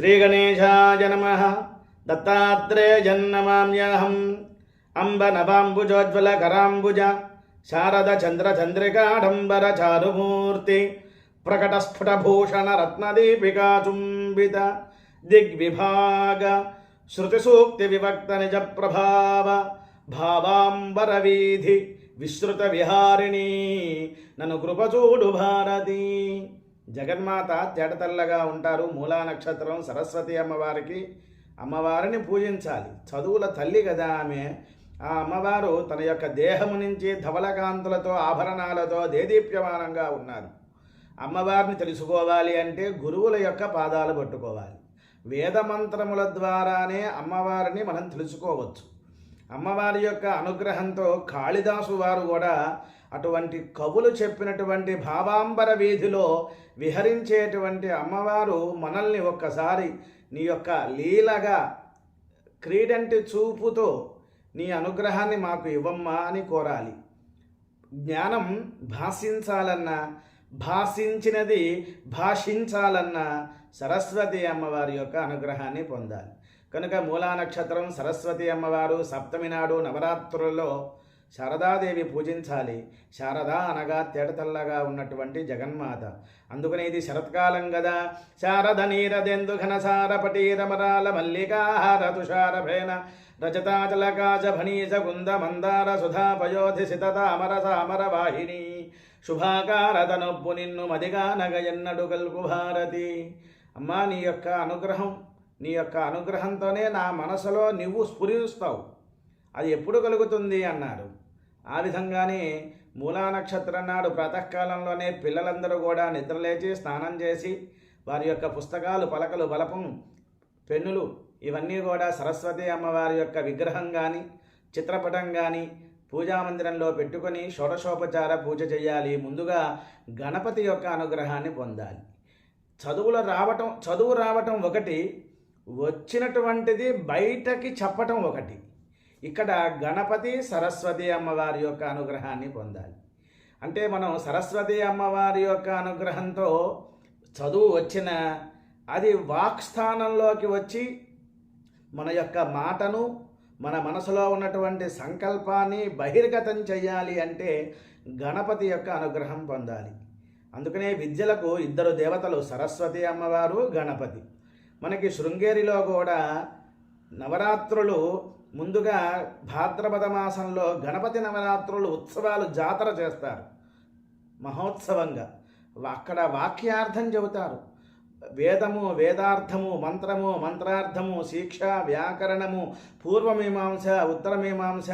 శ్రీగణేశాయ నమ దత్తాత్రేయన్నమామ్యహం అంబ నవాంబుజోజ్వల కరాంబుజ శారద చంద్ర చంద్రికాడంబర చారుమూర్తి ప్రకటస్ఫుటభూషణ రత్నదీపికా చుంబిత దిగ్విభాగ శృతిసూక్తి వివక్త నిజ ప్రభావ భావాంబర వీధి విశ్రుత విహారిణి నన్ను కృపచూడు భారతి జగన్మాత తేటతల్లగా ఉంటారు. మూలా నక్షత్రం సరస్వతి అమ్మవారికి. అమ్మవారిని పూజించాలి. చదువుల తల్లి కదా ఆమె. ఆ అమ్మవారు తన యొక్క దేహము నుంచి ధవలకాంతులతో ఆభరణాలతో దేదీప్యమానంగా ఉన్నారు. అమ్మవారిని తెలుసుకోవాలి అంటే గురువుల యొక్క పాదాలు పట్టుకోవాలి. వేదమంత్రముల ద్వారానే అమ్మవారిని మనం తెలుసుకోవచ్చు. అమ్మవారి యొక్క అనుగ్రహంతో కాళిదాసు వారు కూడా అటువంటి కవులు చెప్పినటువంటి భావాంబర వీధిలో విహరించేటువంటి అమ్మవారు మనల్ని ఒక్కసారి నీ యొక్క లీలగా క్రీడంటి చూపుతో నీ అనుగ్రహాన్ని మాకు ఇవ్వమ్మా అని కోరాలి. జ్ఞానం భాషించాలన్నా భాషించినది భాషించాలన్నా సరస్వతి అమ్మవారి యొక్క అనుగ్రహాన్ని పొందాలి. కనుక మూలా నక్షత్రం సరస్వతి అమ్మవారు సప్తమి నాడు నవరాత్రులలో శారదాదేవి పూజించాలి. శారద అనగా తేడతల్లగా ఉన్నటువంటి జగన్మాత. అందుకనే ఇది శరత్కాలం కదా శారద నీరదెందు ఘనసార పటీరమరాల మల్లికాహార తుషారభేన రజతాచలకాచ భణీజ గుంద మందార సుధా పయోధి సితతామర సామర వాహిని. శుభాకారతనొప్పు నిన్ను మదిగా నగయన్నడు కల్పు భారతి. అమ్మా నీ యొక్క అనుగ్రహం నీ యొక్క అనుగ్రహంతోనే నా మనసులో నువ్వు స్ఫురిస్తావు. అది ఎప్పుడు కలుగుతుంది అన్నారు ఆ విధంగానే మూలా నక్షత్రం నాడు ప్రాతకాలంలోనే పిల్లలందరూ కూడా నిద్రలేచి స్నానం చేసి వారి యొక్క పుస్తకాలు పలకలు బలపం పెన్నులు ఇవన్నీ కూడా సరస్వతి అమ్మవారి యొక్క విగ్రహం కానీ చిత్రపటం కానీ పూజామందిరంలో పెట్టుకొని షోడశోపచార పూజ చేయాలి. ముందుగా గణపతి యొక్క అనుగ్రహాన్ని పొందాలి. చదువులు రావటం చదువు రావటం ఒకటి వచ్చినటువంటిది బయటకి చెప్పటం ఒకటి. ఇక్కడ గణపతి సరస్వతి అమ్మవారి యొక్క అనుగ్రహాన్ని పొందాలి. అంటే మనం సరస్వతి అమ్మవారి యొక్క అనుగ్రహంతో చదువు వచ్చిన అది వాక్స్థానంలోకి వచ్చి మన యొక్క మాటను మన మనసులో ఉన్నటువంటి సంకల్పాన్ని బహిర్గతం చేయాలి అంటే గణపతి యొక్క అనుగ్రహం పొందాలి. అందుకనే విద్యలకు ఇద్దరు దేవతలు సరస్వతి అమ్మవారు గణపతి. మనకి శృంగేరిలో కూడా నవరాత్రులు ముందుగా భాద్రపద మాసంలో గణపతి నవరాత్రులు ఉత్సవాలు జాతర చేస్తారు. మహోత్సవంగా. అక్కడ వాక్యార్థం చెబుతారు. వేదము వేదార్థము మంత్రము మంత్రార్థము శిక్ష వ్యాకరణము పూర్వమీమాంస ఉత్తరమీమాంస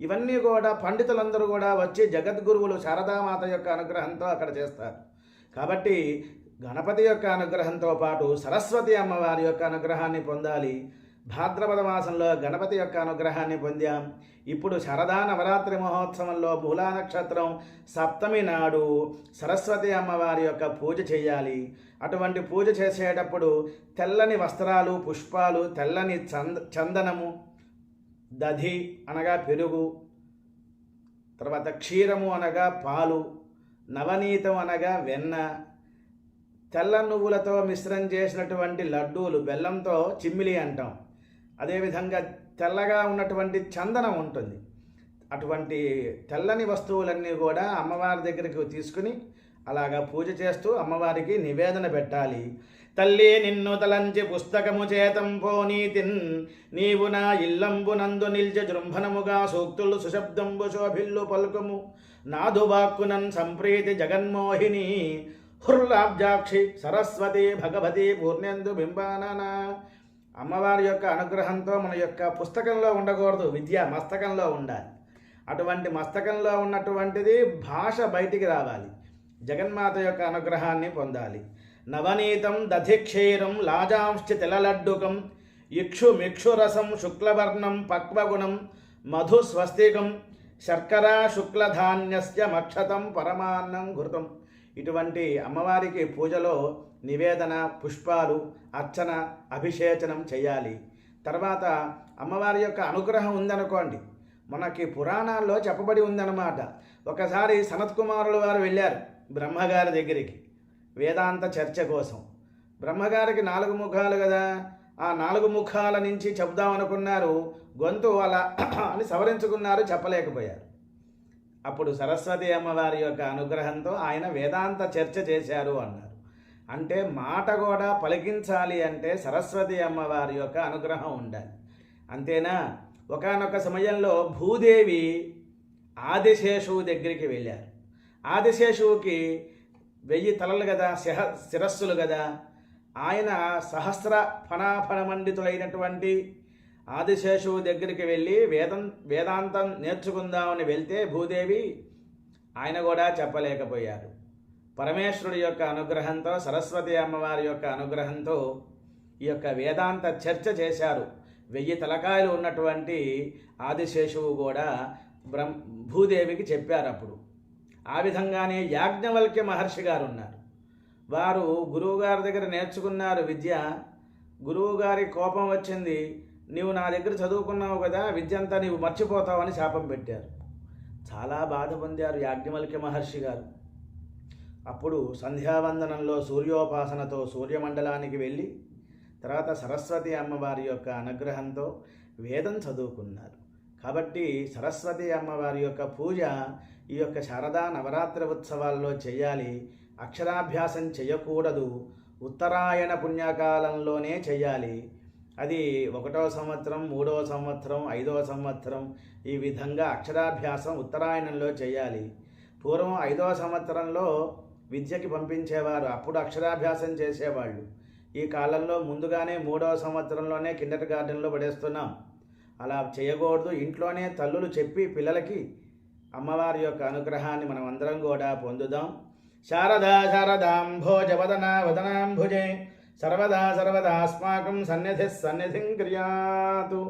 ఇవన్నీ కూడా పండితులందరూ కూడా వచ్చి జగద్గురువులు శారదామాత యొక్క అనుగ్రహంతో అక్కడ చేస్తారు. కాబట్టి గణపతి యొక్క అనుగ్రహంతో పాటు సరస్వతి అమ్మవారి యొక్క అనుగ్రహాన్ని పొందాలి. భాద్రపద మాసంలో గణపతి యొక్క అనుగ్రహాన్ని పొందాం. ఇప్పుడు శరదా నవరాత్రి మహోత్సవంలో మూలా నక్షత్రం సప్తమి నాడు సరస్వతి అమ్మవారి యొక్క పూజ చేయాలి. అటువంటి పూజ చేసేటప్పుడు తెల్లని వస్త్రాలు పుష్పాలు తెల్లని చంద చందనము దధి అనగా పెరుగు తర్వాత క్షీరము అనగా పాలు నవనీతం అనగా వెన్న తెల్ల నువ్వులతో మిశ్రం చేసినటువంటి లడ్డూలు బెల్లంతో చిమ్మిలి అంటాం. అదేవిధంగా తెల్లగా ఉన్నటువంటి చందనం ఉంటుంది. అటువంటి తెల్లని వస్తువులన్నీ కూడా అమ్మవారి దగ్గరికి తీసుకుని అలాగా పూజ చేస్తూ అమ్మవారికి నివేదన పెట్టాలి. తల్లి నిన్ను తలంచి పుస్తకము చేతం పోనీతిన్ నీవు నా ఇల్లంబునందు నిల్చ జృంభనముగా సూక్తులు సుశబ్దంబు శోభిల్లు పలుకము. నాదు వాక్కునన్ సంప్రీతి జగన్మోహిని. హుర్లాబ్జాక్షి సరస్వతి భగవతి పూర్ణేందు బింబానన. అమ్మవారి యొక్క అనుగ్రహంతో మన యొక్క పుస్తకంలో ఉండకూడదు విద్య మస్తకంలో ఉండాలి. అటువంటి మస్తకంలో ఉన్నటువంటిది భాష బయటికి రావాలి. జగన్మాత యొక్క అనుగ్రహాన్ని పొందాలి. నవనీతం దధిక్షీరం లాజాంశ్చి తిలలడ్డుకం ఇక్షు మిక్షురసం శుక్లవర్ణం పక్వగుణం మధు స్వస్తికం శర్కరా శుక్లధాన్యస్య మక్షతం పరమాన్నం ఘృతం. ఇటువంటి అమ్మవారికి పూజలో నివేదన పుష్పాలు అర్చన అభిషేచనం చేయాలి. తర్వాత అమ్మవారి యొక్క అనుగ్రహం ఉందనుకోండి. మనకి పురాణాల్లో చెప్పబడి ఉందన్నమాట. ఒకసారి సనత్కుమారుల వారు వెళ్ళారు బ్రహ్మగారి దగ్గరికి వేదాంత చర్చ కోసం. బ్రహ్మగారికి నాలుగు ముఖాలు కదా. ఆ నాలుగు ముఖాల నుంచి చెబుదామనుకున్నారు. గొంతు అలా అని సవరించుకున్నారు చెప్పలేకపోయారు. అప్పుడు సరస్వతి అమ్మవారి యొక్క అనుగ్రహంతో ఆయన వేదాంత చర్చ చేశారు అన్నారు. అంటే మాట కూడా పలికించాలి అంటే సరస్వతి అమ్మవారి యొక్క అనుగ్రహం ఉండాలి. అంతేనా? ఒకానొక సమయంలో భూదేవి ఆదిశేషువు దగ్గరికి వెళ్ళారు. ఆదిశేషువుకి వెయ్యి తలలు కదా శిహ శిరస్సులు కదా. ఆయన సహస్ర ఫణాఫణమండితులైనటువంటి ఆదిశేషువు దగ్గరికి వెళ్ళి వేదం వేదాంతం నేర్చుకుందామని వెళ్తే భూదేవి ఆయన కూడా చెప్పలేకపోయారు పరమేశ్వరుడి యొక్క అనుగ్రహంతో సరస్వతి అమ్మవారి యొక్క అనుగ్రహంతో ఈ యొక్క వేదాంత చర్చ చేశారు. వెయ్యి తలకాయలు ఉన్నటువంటి ఆదిశేషువు కూడా బ్రహ్మ భూదేవికి చెప్పారు అప్పుడు. ఆ విధంగానే యాజ్ఞవల్క్య మహర్షి గారు ఉన్నారు. వారు గురువుగారి దగ్గర నేర్చుకున్నారు విద్య. గురువుగారి కోపం వచ్చింది. నీవు నా దగ్గర చదువుకున్నావు కదా విద్య అంతా నీవు మర్చిపోతావని శాపం పెట్టారు. చాలా బాధ పొందారు యాజ్ఞవల్క్య మహర్షి గారు. అప్పుడు సంధ్యావందనంలో సూర్యోపాసనతో సూర్యమండలానికి వెళ్ళి తర్వాత సరస్వతి అమ్మవారి యొక్క అనుగ్రహంతో వేదం చదువుకున్నారు. కాబట్టి సరస్వతి అమ్మవారి యొక్క పూజ ఈ యొక్క శారదా నవరాత్రి ఉత్సవాల్లో చేయాలి. అక్షరాభ్యాసం చేయకూడదు. ఉత్తరాయణ పుణ్యకాలంలోనే చేయాలి. అది ఒకటో సంవత్సరం మూడవ సంవత్సరం ఐదవ సంవత్సరం ఈ విధంగా అక్షరాభ్యాసం ఉత్తరాయణంలో చేయాలి. పూర్వం ఐదవ సంవత్సరంలో విద్యకి పంపించేవారు అప్పుడు అక్షరాభ్యాసం చేసేవాళ్ళు. ఈ కాలంలో ముందుగానే మూడవ సంవత్సరంలోనే కిండర్ గార్డెన్లో పడేస్తున్నాం. అలా చేయకూడదు. ఇంట్లోనే తల్లులు చెప్పి పిల్లలకి అమ్మవారి యొక్క అనుగ్రహాన్ని మనం అందరం కూడా పొందుదాం. శారదా శారదాంభోజవదనా వదనాంభుజే సర్వదా సర్వదా అస్మాకం సన్నిధి సన్నిధిం క్రియాతు